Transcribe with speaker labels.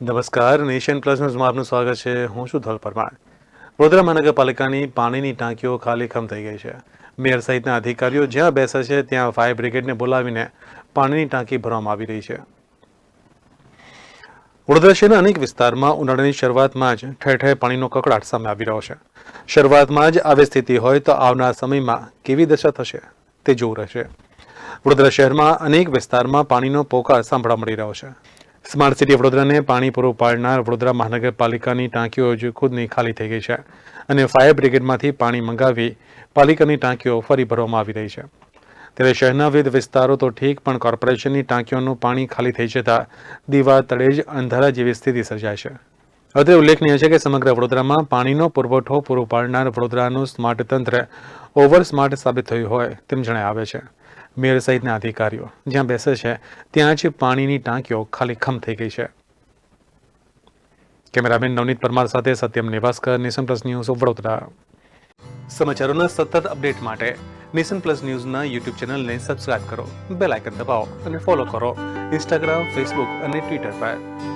Speaker 1: નમસ્કાર, nation plus આપનું સ્વાગત છે. હું છું ધોલ પરમાર. વડોદરા મહાનગરપાલિકાની પાણીની ટાંકીઓ ખાલી ખમ થઈ ગઈ છે. મેયર સહિતના અધિકારીઓ જ્યાં બેસે છે, ત્યાં ફાયર બ્રિગેડને બોલાવીને પાણીની ટાંકી ભરવામાં આવી રહી છે. વડોદરા શહેરના અનેક વિસ્તારમાં ઉનાળાની શરૂઆતમાં જ ઠેર ઠેર પાણીનો કકડાટ સામે આવી રહ્યો છે. શરૂઆતમાં જ આવી સ્થિતિ હોય તો આવનાર સમયમાં કેવી દશા થશે તે જોવું રહેશે. વડોદરા શહેરમાં અનેક વિસ્તારમાં પાણીનો પોકાર સાંભળવા મળી રહ્યો છે. સ્માર્ટ સિટી વડોદરાને પાણી પૂરું પાડનાર વડોદરા મહાનગરપાલિકાની ટાંકીઓ હજુ ખુદની ખાલી થઈ ગઈ છે અને ફાયર બ્રિગેડમાંથી પાણી મંગાવી પાલિકાની ટાંકીઓ ફરી ભરવામાં આવી રહી છે. ત્યારે શહેરના વિવિધ વિસ્તારો તો ઠીક, પણ કોર્પોરેશનની ટાંકીઓનું પાણી ખાલી થઈ જતાં દીવા તળે જ અંધારા જેવી સ્થિતિ સર્જાય છે. અત્રે ઉલ્લેખનીય છે કે સમગ્ર વડોદરામાં પાણીનો પુરવઠો પૂરો પાડનાર વડોદરાનું સ્માર્ટ તંત્ર ઓવર સ્માર્ટ સાબિત થયું હોય તેમ જણાય આવે છે. મેયર સહિતના અધિકારીઓ જ્યાં બેસે છે, ત્યાં જ પાણીની ટાંકીઓ ખાલી ખમ થઈ ગઈ છે. કેમેરામેન નવનીત પરમાર સાથે Satyam Nivaskar, Nation Plus News Vadodara. સમાચારોના સતત અપડેટ માટે નેશન પ્લસ ન્યૂઝના યુટ્યુબ ચેનલને સબસ્ક્રાઇબ કરો, બેલ આઇકન દબાવો અને ફોલો કરો. ઇન્સ્ટાગ્રામ, ફેસબુક અને ટ્વિટર પર.